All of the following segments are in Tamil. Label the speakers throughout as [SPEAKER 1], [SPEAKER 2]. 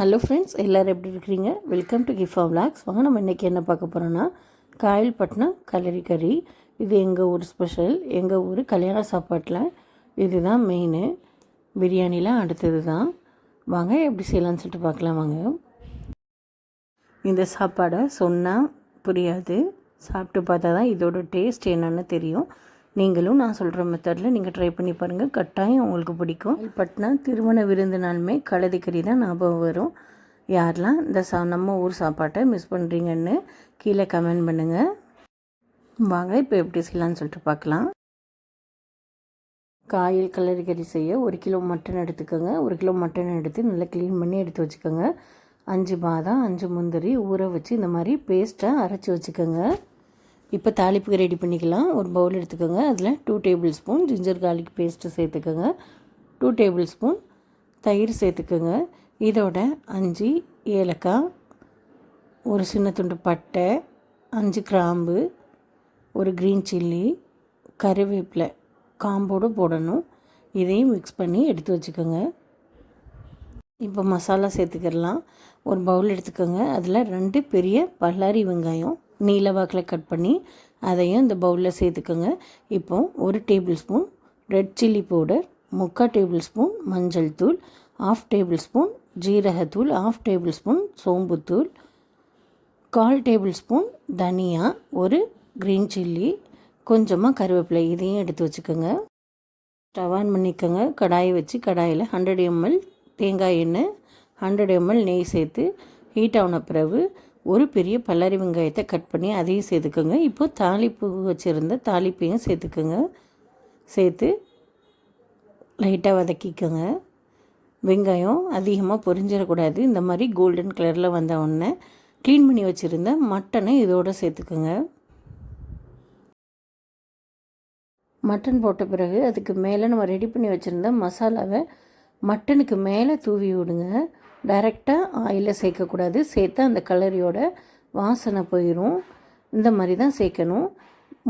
[SPEAKER 1] ஹலோ ஃப்ரெண்ட்ஸ் எல்லோரும் எப்படி இருக்கிறீங்க? வெல்கம் டு கிஃபா விளாக்ஸ் வாங்க நம்ம இன்றைக்கி என்ன பார்க்க போகிறோன்னா காயல்பட்டினம் கலரி கறி இது எங்கள் ஊர் ஸ்பெஷல் எங்கள் ஊர் கல்யாண சாப்பாட்டில் இதுதான் மெயின் பிரியாணிலாம் அடுத்தது தான் வாங்க எப்படி செய்யலாம்னு சொல்லிட்டு பார்க்கலாம் வாங்க. இந்த சாப்பாடை சொன்னால் புரியாது. சாப்பிட்டு பார்த்தா தான் இதோட டேஸ்ட் என்னென்னு தெரியும். நீங்களும் நான் சொல்கிற மெத்தடில் நீங்கள் ட்ரை பண்ணி பாருங்கள் கட்டாயம் உங்களுக்கு பிடிக்கும். பட்னா திருமண விருந்தினாலுமே கலதி கறி தான் ஞாபகம் வரும். யாரெல்லாம் இந்த சா நம்ம ஊர் சாப்பாட்டை மிஸ் பண்ணுறீங்கன்னு கீழே கமெண்ட் பண்ணுங்கள் வாங்க இப்போ எப்படி செய்யலாம்னு சொல்லிட்டு பார்க்கலாம். காயில் கலரி கறி செய்ய ஒரு கிலோ மட்டன் எடுத்துக்கோங்க. ஒரு கிலோ மட்டன் எடுத்து நல்லா க்ளீன் பண்ணி எடுத்து வச்சுக்கோங்க. அஞ்சு பாதாம் அஞ்சு முந்திரி ஊற வச்சு இந்த மாதிரி பேஸ்ட்டை அரைச்சி வச்சுக்கோங்க. இப்போ தாளிப்புக்கு ரெடி பண்ணிக்கலாம். ஒரு பவுல் எடுத்துக்கோங்க. அதில் two tablespoon ginger garlic paste சேர்த்துக்கோங்க. டூ டேபிள் ஸ்பூன் தயிர் சேர்த்துக்கோங்க. இதோட அஞ்சு ஏலக்காய் ஒரு சின்ன துண்டு பட்டை அஞ்சு கிராம்பு ஒரு க்ரீன் சில்லி கருவேப்பிலை காம்போடு போடணும். இதையும் மிக்ஸ் பண்ணி எடுத்து வச்சுக்கோங்க. இப்போ மசாலா சேர்த்துக்கிடலாம். ஒரு பவுல் எடுத்துக்கோங்க. அதில் ரெண்டு பெரிய பல்லாரி வெங்காயம் நீலவாக்கில் கட் பண்ணி அதையும் இந்த பவுலில் சேர்த்துக்கோங்க. இப்போ ஒரு tablespoon red chilli powder முக்கால் டேபிள் ஸ்பூன் மஞ்சள் தூள் ஆஃப் டேபிள் ஸ்பூன் ஜீரகத்தூள் ஆஃப் டேபிள் ஸ்பூன் சோம்புத்தூள் கால் டேபிள் ஸ்பூன் தனியா ஒரு க்ரீன் சில்லி கொஞ்சமாக கருவேப்பிலை இதையும் எடுத்து வச்சுக்கோங்க. ஸ்டவ் ஆன் பண்ணிக்கோங்க. கடாயை வச்சு கடாயில் ஹண்ட்ரட் எம்எல் தேங்காய் எண்ணெய் ஹண்ட்ரட் எம்எல் நெய் சேர்த்து ஹீட் ஆன பிறகு ஒரு பெரிய பல்லாரி வெங்காயத்தை கட் பண்ணி அதையும் சேர்த்துக்கோங்க. இப்போது தாளிப்பு வச்சுருந்த தாளிப்பையும் சேர்த்துக்கோங்க. சேர்த்து லைட்டாக வதக்கிக்கோங்க. வெங்காயம் அதிகமாக பொரிஞ்சிடக்கூடாது. இந்த மாதிரி கோல்டன் கலரில் வந்த உடனே க்ளீன் பண்ணி வச்சுருந்த மட்டனை இதோடு சேர்த்துக்கோங்க. மட்டன் போட்ட பிறகு அதுக்கு மேலே நம்ம ரெடி பண்ணி வச்சுருந்த மசாலாவை மட்டனுக்கு மேலே தூவி விடுங்க. டைரெக்டாக ஆயிலில் சேர்க்கக்கூடாது. சேர்த்தா அந்த கலரியோட வாசனை போயிடும் இந்த மாதிரி தான் சேர்க்கணும்.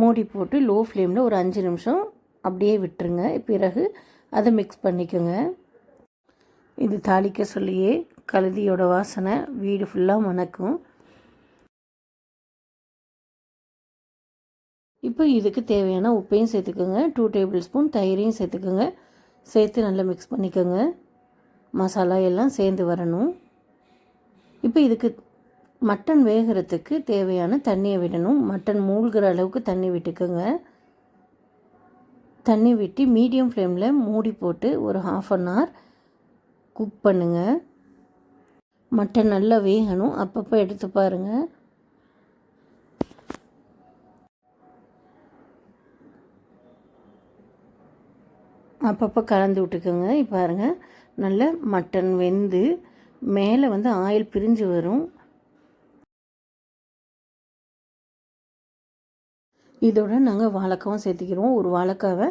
[SPEAKER 1] மூடி போட்டு லோ ஃப்ளேமில் ஒரு அஞ்சு நிமிஷம் அப்படியே விட்டுருங்க. பிறகு அதை மிக்ஸ் பண்ணிக்கோங்க. இது தாளிக்க சொல்லியே கழுதியோட வாசனை வீடு ஃபுல்லாக மணக்கும். இப்போ இதுக்கு தேவையான உப்பையும் சேர்த்துக்கோங்க. டூ டேபிள் ஸ்பூன் தயிரையும் சேர்த்துக்கோங்க. சேர்த்து நல்லா மிக்ஸ் பண்ணிக்கோங்க. மசாலா எல்லாம் சேர்ந்து வரணும். இப்போ இதுக்கு மட்டன் வேகிறதுக்கு தேவையான தண்ணியை விடணும். மட்டன் மூழ்கிற அளவுக்கு தண்ணி விட்டுக்கோங்க. தண்ணி விட்டு மீடியம் ஃப்ளேமில் மூடி போட்டு ஒரு ஹாஃப் அன் ஹவர் குக் பண்ணுங்கள் மட்டன் நல்லா வேகணும். அப்பப்போ எடுத்து பாருங்கள் அப்பப்போ கலந்து விட்டுக்கோங்க. இப்போ பாருங்கள் நல்ல மட்டன் வெந்து மேலே வந்து ஆயில் பிரிஞ்சு வரும். இதோட நாங்கள் வாழைக்காவும் சேர்த்துக்கிறோம். ஒரு வாழைக்காவை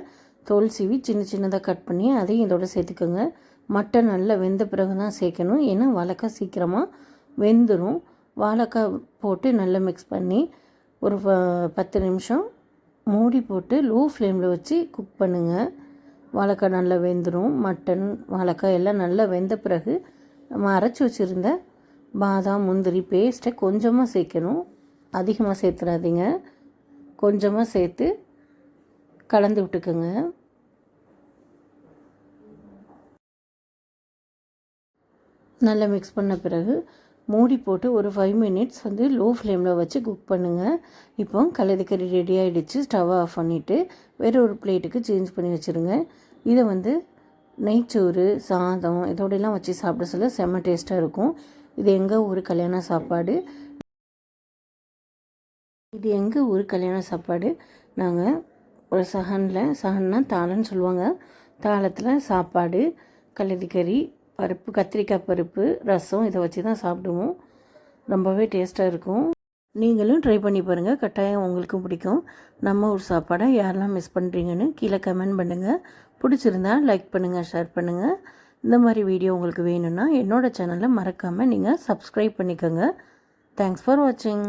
[SPEAKER 1] தோல் சீவி சின்ன சின்னதாக கட் பண்ணி அதையும் இதோட சேர்த்துக்கோங்க. மட்டன் நல்லா வெந்த பிறகு தான் சேர்க்கணும். ஏன்னா வாழைக்காய் சீக்கிரமாக வெந்துடும் வாழைக்காய் போட்டு நல்லா மிக்ஸ் பண்ணி ஒரு பத்து நிமிஷம் மூடி போட்டு லோ ஃப்ளேமில் வச்சு குக் பண்ணுங்கள் வாழைக்காய் நல்லா வெந்துடும் மட்டன் வாழைக்காய் எல்லாம் நல்லா வெந்த பிறகு நம்ம அரைச்சி வச்சுருந்த பாதாம் முந்திரி பேஸ்ட்டை கொஞ்சமாக சேர்க்கணும். அதிகமாக சேர்த்துடாதீங்க கொஞ்சமாக சேர்த்து கலந்து விட்டுக்கோங்க. நல்லா மிக்ஸ் பண்ண பிறகு மூடி போட்டு ஒரு ஃபைவ் மினிட்ஸ் வந்து லோ ஃப்ளேமில் வச்சு குக் பண்ணுங்கள் இப்போ கலரிக்கறி ரெடி ஆகிடுச்சு ஸ்டவ் ஆஃப் பண்ணிவிட்டு வேறு ஒரு பிளேட்டுக்கு சேஞ்ச் பண்ணி வச்சுருங்க. இதை வந்து நெய்ச்சோறு சாதம் இதோடையெல்லாம் வச்சு சாப்பிட சொல்ல செம்ம டேஸ்ட்டாக இருக்கும். இது எங்கள் ஊர் கல்யாண சாப்பாடு? இது எங்கள் ஊர் கல்யாண சாப்பாடு? நாங்கள் ஒரு சகனில் சகன்னா தாளன்னு சொல்லுவாங்க. தாளத்தில் சாப்பாடு கலரிக்கறி பருப்பு கத்திரிக்காய் பருப்பு ரசம் இதை வச்சு தான் சாப்பிடுவோம். ரொம்பவே டேஸ்ட்டாக இருக்கும். நீங்களும் ட்ரை பண்ணி பாருங்கள் கட்டாயம் உங்களுக்கும் பிடிக்கும். நம்ம ஒரு சாப்பாடை யாரெல்லாம் மிஸ் பண்ணுறீங்கன்னு கீழே கமெண்ட் பண்ணுங்கள் பிடிச்சிருந்தா லைக் பண்ணுங்கள் ஷேர் பண்ணுங்கள் இந்த மாதிரி வீடியோ உங்களுக்கு வேணும்னா என்னோடய சேனலை மறக்காமல் நீங்கள் சப்ஸ்கிரைப் பண்ணிக்கோங்க. தேங்க்ஸ் ஃபார் வாட்சிங்